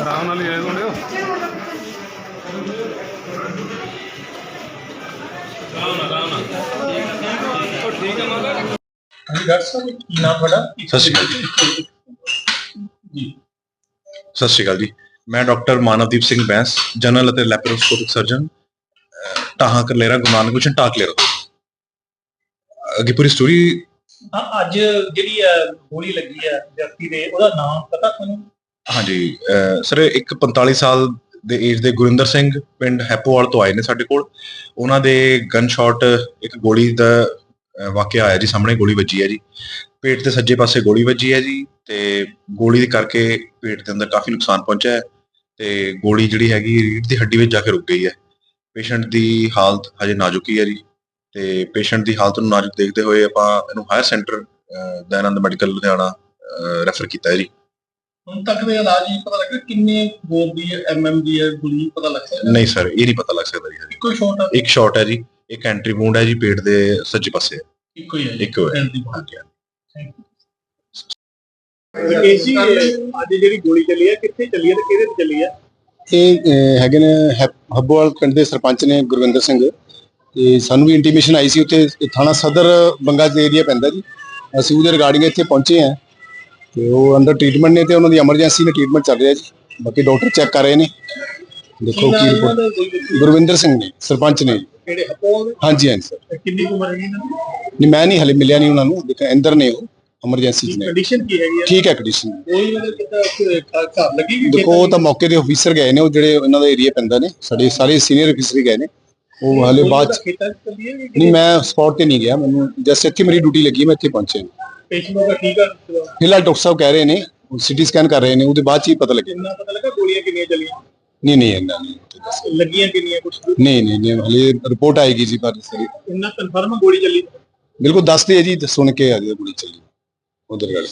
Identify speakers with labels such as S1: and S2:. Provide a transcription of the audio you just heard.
S1: ਆਰਾਮ ਨਾਲ ਹੀ ਆਏ ਮੁੰਡਿਓ। ਆਰਾਮ ਨਾਲ ਆਰਾਮ ਨਾਲ। ਉਹ ਠੀਕ ਹੈ ਮਾਤਾ?
S2: ਹਾਂਜੀ ਡਾਕਟਰ ਸਾਹਿਬ ਕੀ ਨਾਮ ਤੁਹਾਡਾ?
S3: ਸਤਿ ਸ਼੍ਰੀ ਅਕਾਲ ਜੀ। ਸਤਿ ਸ਼੍ਰੀ ਅਕਾਲ ਜੀ। ਮੈਂ ਡਾਕਟਰ ਮਾਨਵਦੀਪ ਸਿੰਘ ਬੈਂਸ ਜਨਰਲ ਅਤੇ ਲੈਪਰੋਸਕੋਪਿਕ ਸਰਜਨ ਟਾਹਾਂ ਕਰਲੇਰਾ ਗੁਰੂ ਨਾਨਕ ਮਿਸ਼ਨ ਟਾਕਲੇਰਾ ਅੱਗੇ ਪੂਰੀ ਸਟੋਰੀ
S2: ਹਾਂ, ਅੱਜ ਜਿਹੜੀ ਹੈ ਗੋਲੀ ਲੱਗੀ ਹੈ ਵਿਅਕਤੀ ਦੇ, ਉਹਦਾ ਨਾਮ ਪਤਾ ਤੁਹਾਨੂੰ?
S3: ਹਾਂਜੀ ਸਰ, ਇੱਕ 45 ਸਾਲ ਦੇ ਏਜ ਦੇ ਗੁਰਿੰਦਰ ਸਿੰਘ ਪਿੰਡ ਹੈਪੋਵਾਲ ਤੋਂ ਆਏ ਨੇ ਸਾਡੇ ਕੋਲ। ਉਹਨਾਂ ਦੇ ਗਨ ਸ਼ਾਟ ਇੱਕ ਗੋਲੀ ਦਾ ਵਾਕਿਆ ਆਇਆ ਜੀ, ਸਾਹਮਣੇ ਗੋਲੀ ਵੱਜੀ ਹੈ ਜੀ। ਪੇਟ ਦੇ ਸੱਜੇ ਪਾਸੇ ਗੋਲੀ ਵੱਜੀ ਹੈ ਜੀ ਤੇ ਗੋਲੀ ਦੇ ਕਰਕੇ ਪੇਟ ਦੇ ਅੰਦਰ ਕਾਫੀ ਨੁਕਸਾਨ ਪਹੁੰਚਿਆ ਹੈ ਤੇ ਗੋਲੀ ਜਿਹੜੀ ਹੈਗੀ ਰੀੜ ਦੀ ਹੱਡੀ ਵਿੱਚ ਜਾ ਕੇ ਰੁਕ ਗਈ ਹੈ। ਪੇਸ਼ੈਂਟ ਦੀ ਹਾਲਤ ਹਜੇ ਨਾਜ਼ੁਕ ਹੀ ਹੈ ਜੀ। ਤੇ ਪੇਸ਼ੈਂਟ ਦੀ ਹਾਲਤ ਨੂੰ ਨਾਜ਼ੁਕ ਦੇਖਦੇ ਹੋਏ ਆਪਾਂ ਇਹਨੂੰ higher centre Dayanand medical Ludhiana refer ਕੀਤਾ ਹੈ ਜੀ।
S2: ਹੁਣ ਤੱਕ ਦੇ ਇਲਾਜ ਹੀ ਪਤਾ ਲੱਗਾ ਕਿੰਨੇ ਬੋਰ ਦੀ ਹੈ ਐਮਐਮ ਦੀ ਹੈ ਗੋਲੀ ਪਤਾ ਲੱਗ ਸਕਦਾ
S3: ਨਹੀਂ ਸਰ ਇਹ ਨਹੀਂ ਪਤਾ ਲੱਗ ਸਕਦਾ ਜੀ।
S2: ਇੱਕੋ ਸ਼ਾਟ
S3: ਇੱਕ ਸ਼ਾਟ ਹੈ ਜੀ ਇੱਕ ਐਂਟਰੀ ਵੂੰਡ ਹੈ ਜੀ ਪੇਟ ਦੇ ਸੱਜੇ ਪਾਸੇ।
S2: ਇੱਕੋ ਹੀ ਹੈ
S3: ਇੱਕੋ ਹੈ।
S2: ਦੀ ਬਾਤ ਹੈ ਕੇਸੀ ਅੱਜ ਜਿਹੜੀ ਗੋਲੀ ਚੱਲੀ ਹੈ ਕਿੱਥੇ ਚੱਲੀ ਹੈ ਤੇ ਕਿਹਦੇ ਤੇ ਚੱਲੀ ਹੈ?
S4: ਇਹ ਹੈਗੇ ਨੇ ਹੱਬੋਵਾਲ ਪਿੰਡ ਦੇ ਸਰਪੰਚ ਨੇ ਗੁਰਵਿੰਦਰ ਸਿੰਘ। ਤੇ ਸਾਨੂੰ ਵੀ ਇੰਟੀਮੇਸ਼ਨ ਆਈ ਸੀ ਉੱਥੇ ਥਾਣਾ ਸਦਰ ਬੰਗਾ ਦੇ ਏਰੀਆ ਪੈਂਦਾ ਜੀ। ਅਸੀਂ ਉਹਦੇ ਰਿਗਾਰਡਿੰਗ ਇੱਥੇ ਪਹੁੰਚੇ ਹਾਂ ਤੇ ਉਹ ਅੰਦਰ ਟ੍ਰੀਟਮੈਂਟ ਨੇ ਤੇ ਉਹਨਾਂ ਦੀ ਐਮਰਜੈਂਸੀ ਨੇ ਟ੍ਰੀਟਮੈਂਟ ਚੱਲ ਰਿਹਾ ਜੀ। ਬਾਕੀ ਡਾਕਟਰ ਚੈੱਕ ਕਰ ਰਹੇ ਨੇ। ਦੇਖੋ ਕੀ ਰਿਪੋਰਟ ਗੁਰਵਿੰਦਰ ਸਿੰਘ ਨੇ ਸਰਪੰਚ ਨੇ।
S2: ਕਿਹੜੇ
S4: ਹਾਂਜੀ ਹਾਂਜੀ। ਸਰ
S2: ਕਿੰਨੀ ਉਮਰ ਇਹਨਾਂ ਦੀ?
S4: ਨਹੀਂ ਮੈਂ ਨਹੀਂ ਹਲੇ ਮਿਲਿਆ ਨਹੀਂ ਉਹਨਾਂ ਨੂੰ। ਦੇਖੋ ਅੰਦਰ ਨੇ ਉਹ ਐਮਰਜੈਂਸੀ ਨੇ।
S2: ਕੰਡੀਸ਼ਨ ਕੀ ਹੈਗੀ ਹੈ
S4: ਠੀਕ ਹੈ ਕੰਡੀਸ਼ਨ
S2: ਗੋਲੀ ਮਤਲਬ ਘਰ ਲੱਗੀ ਕਿ
S4: ਦੇਖੋ ਉਹ ਤਾਂ ਮੌਕੇ ਦੇ ਅਫੀਸਰ ਗਏ ਨੇ ਉਹ ਜਿਹੜੇ ਉਹਨਾਂ ਦਾ ਏਰੀਆ ਪੈਂਦਾ ਨੇ। ਸਾਡੇ ਸਾਰੇ ਸੀਨੀਅਰ ਅਫੀਸਰ ਹੀ ਗਏ ਨੇ। ਉਹ ਹਲੇ ਬਾਅਦ 'ਚ-
S2: ਖੇਤਾਂ
S4: ਨਹੀਂ ਮੈਂ ਸਪੌਟ ਤੇ ਨਹੀਂ ਗਿਆ। ਮੈਨੂੰ ਜਸਟ ਇੱਥੇ ਮੇਰੀ ਡਿਊਟੀ ਲੱਗੀ ਮੈਂ ਇੱਥੇ ਪਹੁੰਚਿਆ
S2: ਪੇਸ਼ੈਂਟ ਦਾ ਠੀਕ ਆ
S4: ਫਿਲਹਾਲ ਡਾਕਟਰ ਸਾਹਿਬ ਕਹਿ ਰਹੇ ਨੇ ਸਿਟੀ ਸਕੈਨ ਕਰ ਰਹੇ ਨੇ ਉਹਦੇ ਬਾਅਦ ਚ ਹੀ ਪਤਾ ਲੱਗੇ
S2: ਕਿੰਨਾ ਪਤਾ ਲੱਗਾ ਗੋਲੀਆਂ ਕਿੰਨੀਆਂ ਚੱਲੀਆਂ?
S4: ਨਹੀਂ ਨਹੀਂ ਇੰਨਾ ਨਹੀਂ।
S2: ਲੱਗੀਆਂ ਕਿੰਨੀਆਂ ਕੁਝ
S4: ਨਹੀਂ ਨਹੀਂ ਨਹੀਂ ਹਲੇ ਰਿਪੋਰਟ ਆਏਗੀ ਜੀ ਪਰ ਸਾਰੀ
S2: ਇੰਨਾ ਕਨਫਰਮ ਗੋਲੀ ਚੱਲੀ?
S4: ਬਿਲਕੁਲ ਦੱਸਦੇ ਆ ਜੀ ਸੁਣ ਕੇ ਆ ਜੀ ਗੋਲੀ ਚੱਲੀ। ਉਧਰ ਗੱਲ।